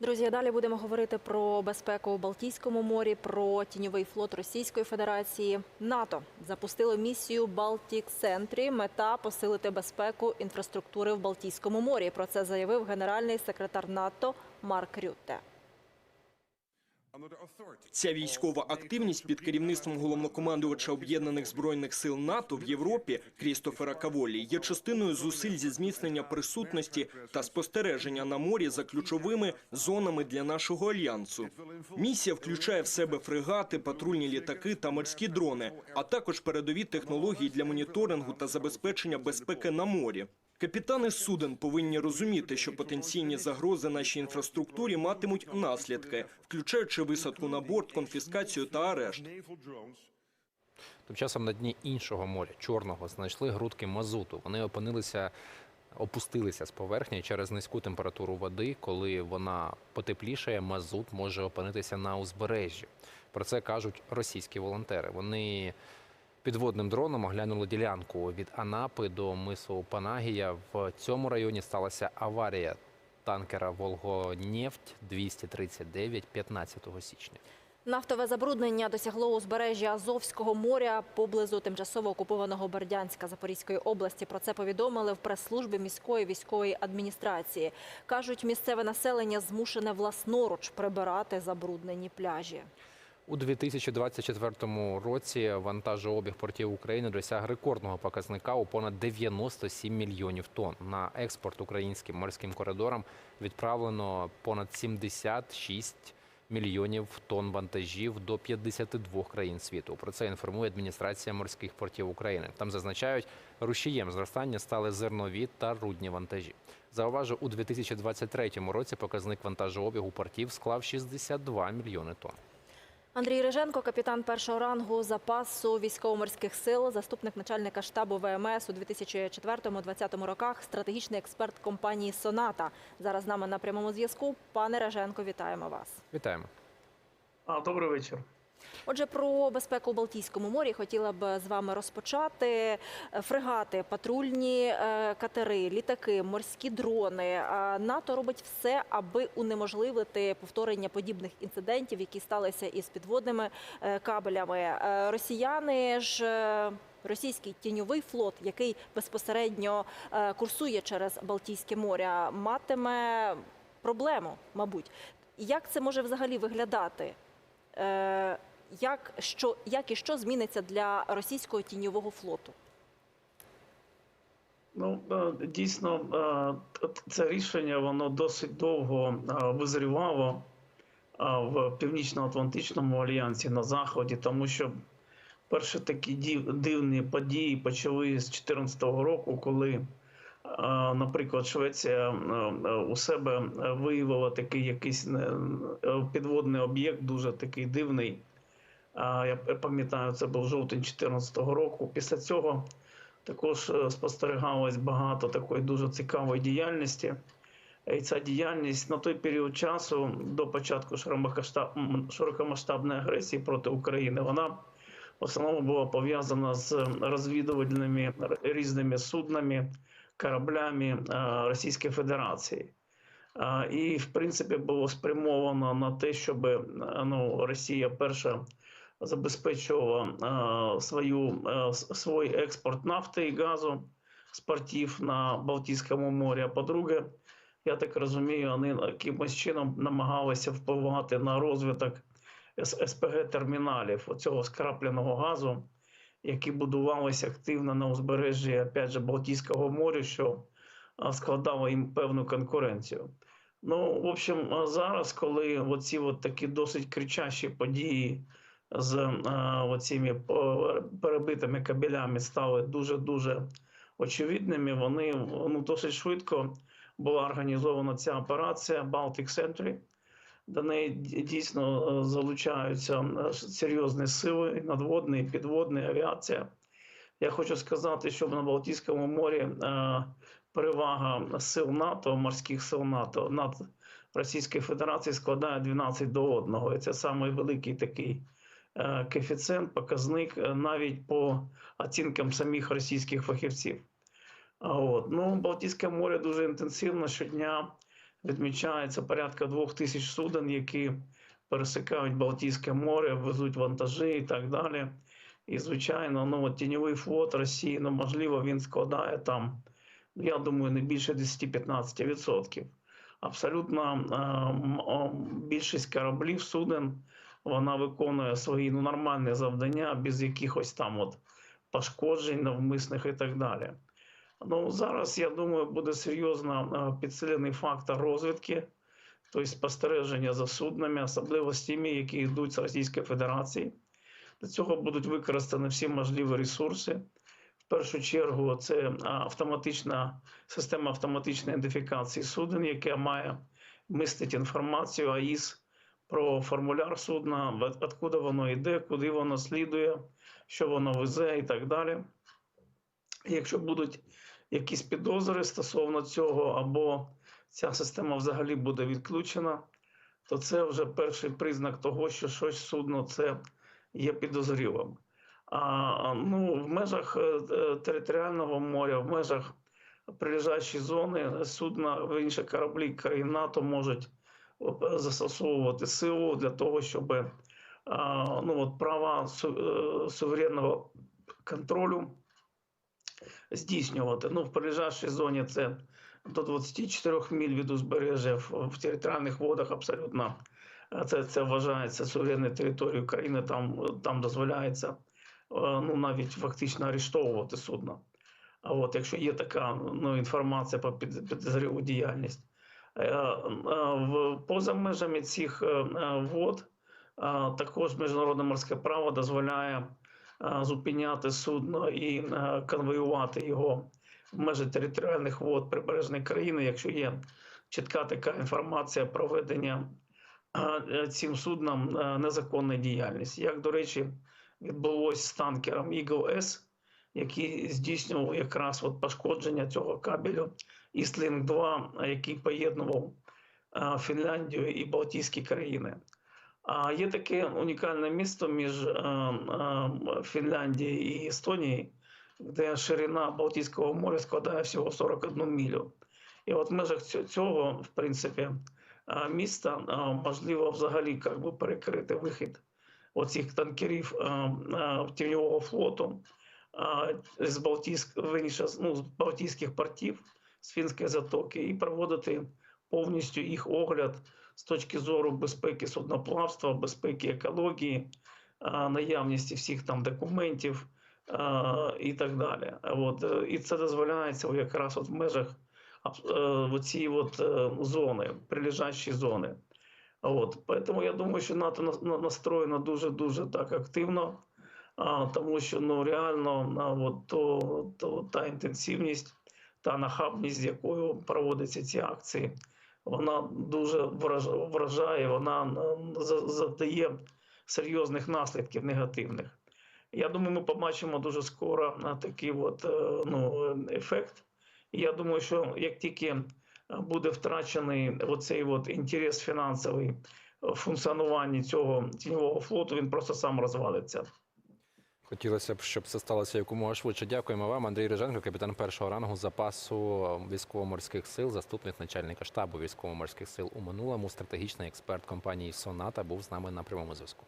Друзі, далі будемо говорити про безпеку у Балтійському морі, про тіньовий флот Російської Федерації. НАТО запустило місію Балтік Сентрі. Мета посилити безпеку інфраструктури в Балтійському морі. Про це заявив генеральний секретар НАТО Марк Рютте. Ця військова активність під керівництвом головнокомандувача об'єднаних збройних сил НАТО в Європі Крістофера Каволі є частиною зусиль зі зміцнення присутності та спостереження на морі за ключовими зонами для нашого альянсу. Місія включає в себе фрегати, патрульні літаки та морські дрони, а також передові технології для моніторингу та забезпечення безпеки на морі. Капітани суден повинні розуміти, що потенційні загрози нашій інфраструктурі матимуть наслідки, включаючи висадку на борт, конфіскацію та арешт. Тим часом на дні іншого моря, чорного, знайшли грудки мазуту. Вони опинилися, опустилися з поверхні через низьку температуру води. Коли вона потеплішає, мазут може опинитися на узбережжі. Про це кажуть російські волонтери. Вони підводним дроном оглянули ділянку від Анапи до мису Панагія. В цьому районі сталася аварія танкера Волгонефть 239 15 січня. Нафтове забруднення досягло узбережжя Азовського моря поблизу тимчасово окупованого Бердянська Запорізької області. Про це повідомили в прес-службі міської військової адміністрації. Кажуть, місцеве населення змушене власноруч прибирати забруднені пляжі. У 2024 році вантажообіг портів України досяг рекордного показника у понад 97 мільйонів тонн. На експорт українським морським коридорам відправлено понад 76 мільйонів тонн вантажів до 52 країн світу. Про це інформує адміністрація морських портів України. Там зазначають, рушієм зростання стали зернові та рудні вантажі. Зауважу, у 2023 році показник вантажообігу портів склав 62 мільйони тонн. Андрій Риженко, капітан першого рангу запасу військово-морських сил, заступник начальника штабу ВМС у 2004-2020 роках, стратегічний експерт компанії Соната. Зараз з нами на прямому зв'язку. Пане Риженко, вітаємо вас. Вітаємо. А, добрий вечір. Отже, про безпеку у Балтійському морі хотіла б з вами розпочати. Фрегати, патрульні е, катери, літаки, морські дрони. Е, НАТО робить все, аби унеможливити повторення подібних інцидентів, які сталися із підводними е, кабелями. Росіяни ж. Російський тіньовий флот, який безпосередньо курсує через Балтійське море, матиме проблему, мабуть. Як це може взагалі виглядати? Як, що, як і що зміниться для російського тіньового флоту? Ну е, дійсно, е, це рішення воно досить довго е, визрівало в Північно-Атлантичному альянсі на заході, тому що перші такі дивні події почали з 2014 року, коли, наприклад, Швеція у себе виявила такий якийсь підводний об'єкт, дуже такий дивний. Я пам'ятаю, це був жовтень 2014 року. Після цього також е, спостерігалось багато такої дуже цікавої діяльності. І ця діяльність на той період часу до початку широкомасштабної агресії проти України, вона в основному була пов'язана з розвідувальними різними суднами, кораблями е, Російської Федерації. І, в принципі, було спрямовано на те, щоб е, ну, Росія перша забезпечувала е, свою, е, свій експорт нафти і газу з портів на Балтійському морі. А по-друге, я так розумію, вони якимось чином намагалися впливати на розвиток СПГ-терміналів оцього скрапленого газу, які будувалися активно на узбережжі опять же, Балтійського моря, що складало їм певну конкуренцію. Ну, в общем, зараз, коли оці от такі досить кричащі події з а, оціми по- перебитими кабелями стали дуже-дуже очевидними, вони ну, досить швидко була організована ця операція Baltic Sentry. До неї дійсно е, залучаються е, серйозні сили, надводні, підводні, авіація. Я хочу сказати, що на Балтійському морі е, перевага сил НАТО, морських сил НАТО над Російською Федерацією складає 12 до 1. І це самий великий такий е, коефіцієнт, показник е, навіть по оцінкам самих російських фахівців. От. Ну, Балтійське море дуже інтенсивно щодня відмічається порядка двох тисяч суден, які пересикають Балтійське море, везуть вантажі і так далі. І, звичайно, ну, от тіньовий флот Росії, ну, можливо, він складає там, я думаю, не більше 10-15%. Абсолютно е, більшість кораблів, суден, вона виконує свої ну, нормальні завдання без якихось там от пошкоджень навмисних і так далі. Ну, зараз, я думаю, буде серйозно е, підсилений фактор розвідки, тобто спостереження за суднами, особливо з тими, які йдуть з Російської Федерації. Для цього будуть використані всі можливі ресурси. В першу чергу, це автоматична система автоматичної ідентифікації суден, яка має містити інформацію АІС про формуляр судна, откуда воно йде, куди воно слідує, що воно везе і так далі. Якщо будуть якісь підозри стосовно цього, або ця система взагалі буде відключена, то це вже перший признак того, що щось судно це є підозрілим. А ну, в межах е, е, територіального моря, в межах прилежащої зони судна в інші кораблі країн НАТО можуть застосовувати силу для того, щоб ну, от права е, суверенного контролю здійснювати. Ну, в прилежащій зоні це до 24 міль від узбережжя, в, територіальних водах абсолютно це, це вважається суверенною територією країни, там, там дозволяється е, ну, навіть фактично арештовувати судно. А от якщо є така ну, інформація про під- підозрілу діяльність. Е, е, Поза межами цих е, вод також міжнародне морське право дозволяє зупиняти судно і конвоювати його в межі територіальних вод прибережної країни, якщо є чітка така інформація про ведення цим судном незаконної діяльності. Як, до речі, відбулось з танкером Eagle S, який здійснював якраз от пошкодження цього кабелю Eastlink 2, який поєднував е, Фінляндію і Балтійські країни. А є таке унікальне місто між е, е, Фінляндією і Естонією, де ширина Балтійського моря складає всього 41 мілю. І от в межах цього, в принципі, міста можливо взагалі би, перекрити вихід оцих танкерів тіньового флоту з Балтійськ, ну, з Балтійських портів, з Фінської затоки, і проводити повністю їх огляд з точки зору безпеки судноплавства, безпеки екології, наявності всіх там документів і так далі. От, і це дозволяється якраз от в межах е, цієї от е, зони, прилежащої зони. От, поэтому я думаю, що НАТО на- на- настроєно дуже-дуже так активно, а, тому що ну, реально а, от, то, то, та інтенсивність, та нахабність, з якою проводяться ці акції, вона дуже враж- вражає, вона завдає серйозних наслідків негативних. Я думаю, ми побачимо дуже скоро такий от, е, ну, ефект. Я думаю, що як тільки е, буде втрачений оцей от інтерес фінансовий в функціонуванні цього тіньового флоту, він просто сам розвалиться. Хотілося б, щоб це сталося якомога швидше. Дякуємо вам, Андрій Риженко, капітан першого рангу запасу військово-морських сил, заступник начальника штабу військово-морських сил у минулому, стратегічний експерт компанії Соната був з нами на прямому зв'язку.